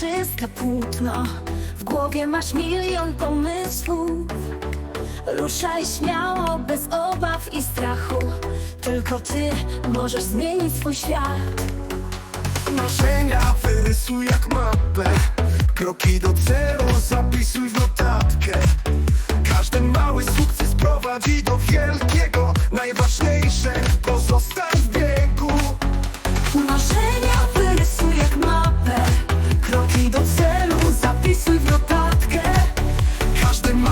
czyste płótno. W głowie masz milion pomysłów. Ruszaj śmiało, bez obaw i strachu. Tylko ty możesz zmienić swój świat. Marzenia wyrysuj jak mapę. Kroki do celu zapisuj w notatkę. Każdy mały sukces prowadzi do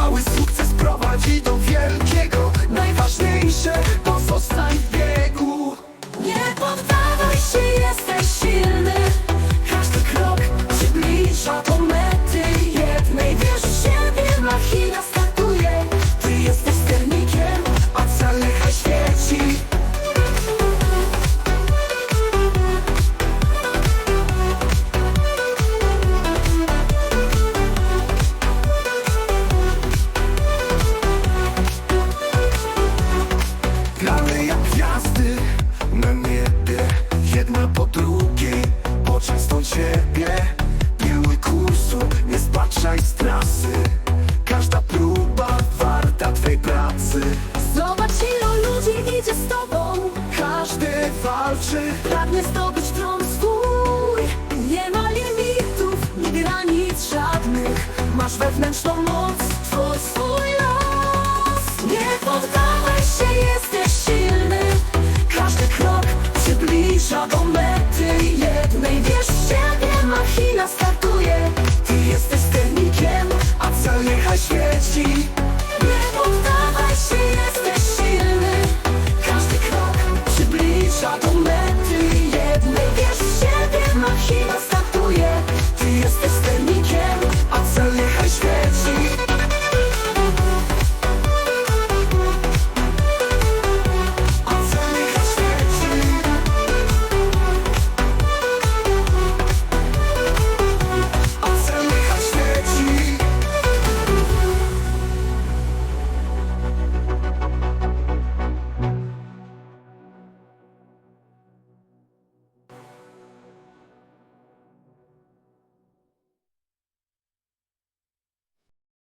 mały sukces prowadzi do wielkiego Najważniejsze z trasy. Każda próba warta twej pracy. Zobacz ilu ludzi idzie z tobą. Każdy walczy. Pragnie zdobyć tron swój. Nie ma limitów, nie granic żadnych. Masz wewnętrzną moc, twój swój los. Nie poddawaj się, jesteś silny. Każdy krok przybliża do mety jednej Wierz w siebie, machina startuje świeci Nie poddawaj się, jesteś silny. Każdy krok przybliża do mety